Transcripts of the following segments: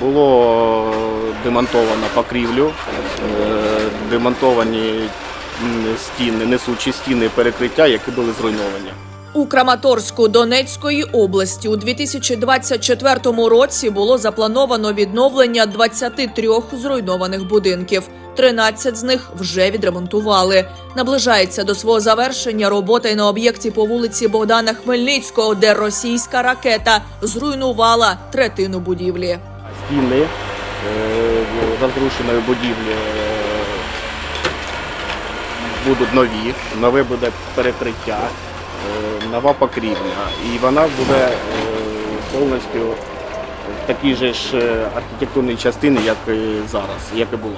Було демонтовано покрівлю, е, демонтовані стіни, несучі стіни перекриття, які були зруйновані. У Краматорську Донецької області у 2024 році було заплановано відновлення 23 зруйнованих будинків. 13 з них вже відремонтували. Наближається до свого завершення робота на об'єкті по вулиці Богдана Хмельницького, де російська ракета зруйнувала третину будівлі. Стіни е, розрушеної будівлі е, будуть нові, нове буде перекриття, е, нова покрівля. І вона буде е, повністю в такій же ж е, архітектурній частині, як і зараз, як і було.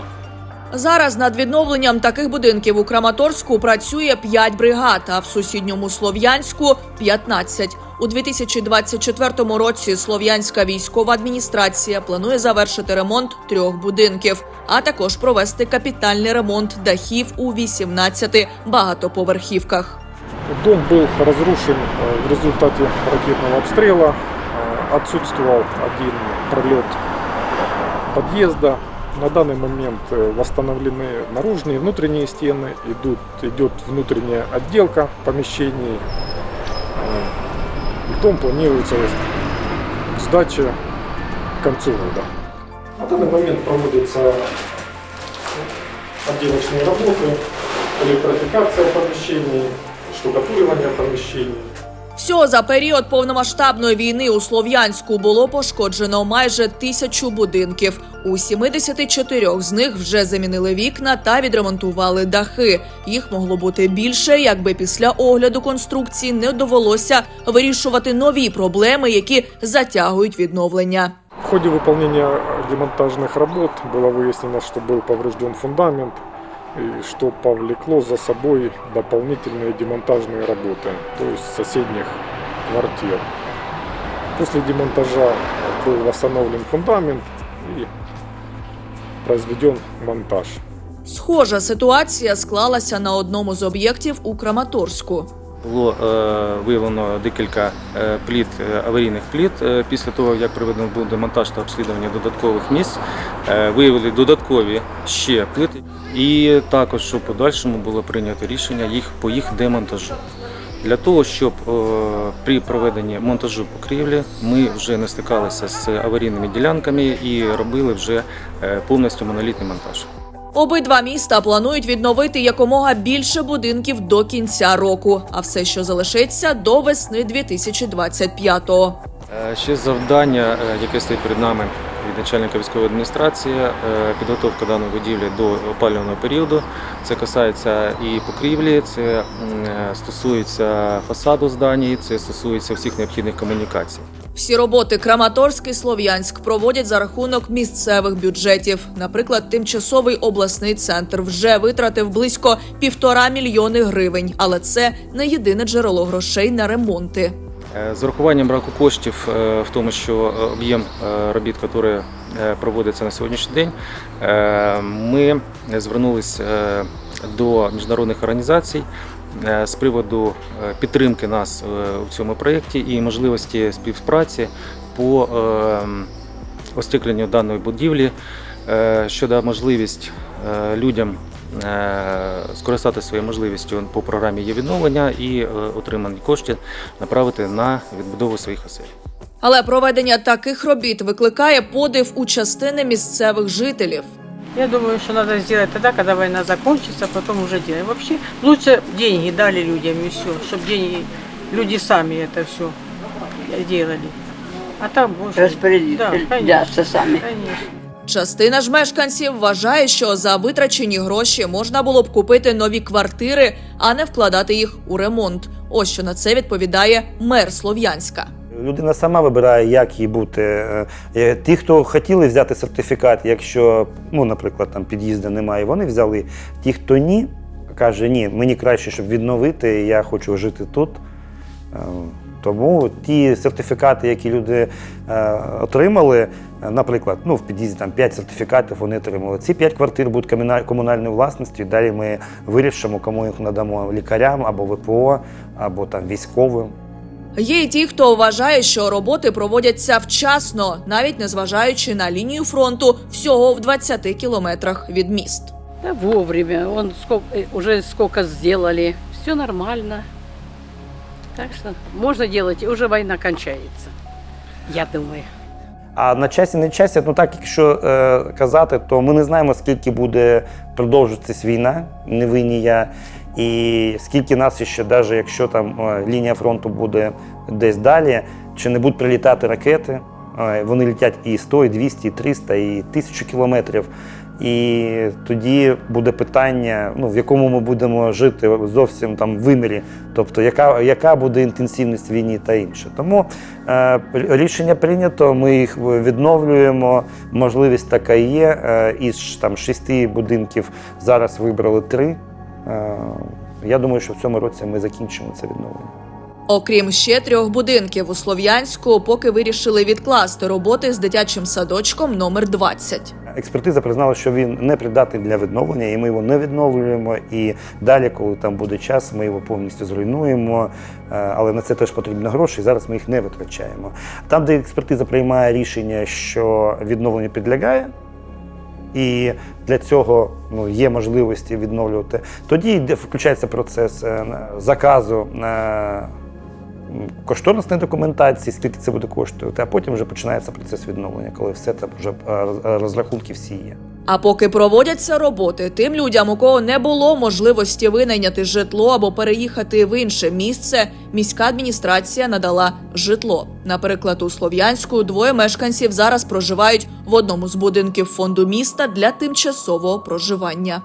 Зараз над відновленням таких будинків у Краматорську працює 5 бригад, а в сусідньому Слов'янську 15. У 2024 році Слов'янська військова адміністрація планує завершити ремонт трьох будинків, а також провести капітальний ремонт дахів у 18 багатоповерхівках. Дом был разрушен э, в результате ракетного обстрела. Э, Отсутствовал один пролет подъезда. На данный момент э, восстановлены наружные и внутренние стены. Идут, идет внутренняя отделка помещений. Дом планируется к сдаче к концу года. На данный момент проводятся отделочные работы, электрификация помещений, штукатуривание помещений. Всього за період повномасштабної війни у Слов'янську було пошкоджено майже тисячу будинків. У 74 з них вже замінили вікна та відремонтували дахи. Їх могло бути більше, якби після огляду конструкції не довелося вирішувати нові проблеми, які затягують відновлення. В ходе выполнения демонтажных работ было выяснено, что был поврежден фундамент, и что повлекло за собой дополнительные демонтажные работы, то есть соседних квартир. После демонтажа был восстановлен фундамент и произведен монтаж. Схожа ситуація склалася на одному з об'єктів у Краматорську. Було е, виявлено декілька е, пліт е, аварійних пліт після того, як проведено був демонтаж та обслідування додаткових місць. Виявили додаткові ще плити, і також в подальшому було прийнято рішення їх по їх демонтажу. Для того, щоб при проведенні монтажу покрівлі ми вже не стикалися з аварійними ділянками і робили вже повністю монолітний монтаж. Обидва міста планують відновити якомога більше будинків до кінця року, а все, що залишиться, до весни 2025-го. Е, Ще завдання, е, яке стоїть перед нами від начальника військової адміністрації, е, підготовка даної будівлі до опалювального періоду. Це касається і покрівлі, це стосується фасаду здані, це стосується всіх необхідних комунікацій. Всі роботи Краматорськ і Слов'янськ проводять за рахунок місцевих бюджетів. Наприклад, тимчасовий обласний центр вже витратив близько півтора мільйони гривень, але це не єдине джерело грошей на ремонти. Е, З урахуванням браку коштів е, в тому, що е, об'єм робіт, які е, проводяться на сьогоднішній день, ми звернулися до міжнародних організацій з приводу е, підтримки нас е, у цьому проєкті і можливості співпраці по е, остекленню даної будівлі, е, щодо можливість е, людям е, скористатися своєю можливістю по програмі є відновлення і е, отримані кошти направити на відбудову своїх осель. Але проведення таких робіт викликає подив у частини місцевих жителів. Я думаю, что надо сделать тогда, когда война закончится, потом уже делать. Вообще лучше деньги дали людям и все, чтобы деньги, люди сами это все делали. А так больше... Розпорядяться самі. Конечно. Частина ж мешканців вважає, що за витрачені гроші можна було б купити нові квартири, а не вкладати їх у ремонт. Ось що на це відповідає мер Слов'янська. Людина сама вибирає, як їй бути. Е, е, Ті, хто хотіли взяти сертифікат, якщо, ну, наприклад, там під'їзду немає, вони взяли. Ті, хто ні, каже, ні, мені краще, щоб відновити, я хочу жити тут. Е, Тому ті сертифікати, які люди отримали, наприклад, ну, в під'їзді там 5 сертифікатів вони отримали. Ці 5 квартир будуть комуна- комунальною власністю, і далі ми вирішимо, кому їх надамо лікарям або ВПО, або там військовим. Є й ті, хто вважає, що роботи проводяться вчасно, навіть незважаючи на лінію фронту всього в 20 кілометрах від міст. Да вовремя. Он сколько, э, уже сколько сделали. Все нормально. Так что можно делать, и уже война кончается. Я думаю. А на часі не часі, ну так якщо е, казати, то ми не знаємо, скільки буде продовжуватись війна, не винні я, і скільки нас ще, навіть якщо там е, лінія фронту буде десь далі, чи не будуть прилітати ракети. Е, вони летять і 100, і 200, і 300, і 1000 кілометрів. І тоді буде питання, ну, в якому ми будемо жити зовсім там вимірі, тобто яка, яка буде інтенсивність війни та інше. Тому е, рішення прийнято, ми їх відновлюємо. Можливість така є. Е, із там шести будинків зараз вибрали три. Е, я думаю, що в цьому році ми закінчимо це відновлення. Окрім ще трьох будинків у Слов'янську, поки вирішили відкласти роботи з дитячим садочком номер 20. Експертиза признала, що він не придатний для відновлення, і ми його не відновлюємо. І далі, коли там буде час, ми його повністю зруйнуємо. Е, Але на це теж потрібно гроші. і Зараз ми їх не витрачаємо. Там, де експертиза приймає рішення, що відновленню підлягає. І для цього ну, є можливості відновлювати. Тоді включається процес е, заказу е, кошторисної документації, скільки це буде коштувати, а потім вже починається процес відновлення, коли все це вже е, розрахунки всі є. А поки проводяться роботи, тим людям, у кого не було можливості винайняти житло або переїхати в інше місце, міська адміністрація надала житло. Наприклад, у Слов'янську двоє мешканців зараз проживають в одному з будинків фонду міста для тимчасового проживання.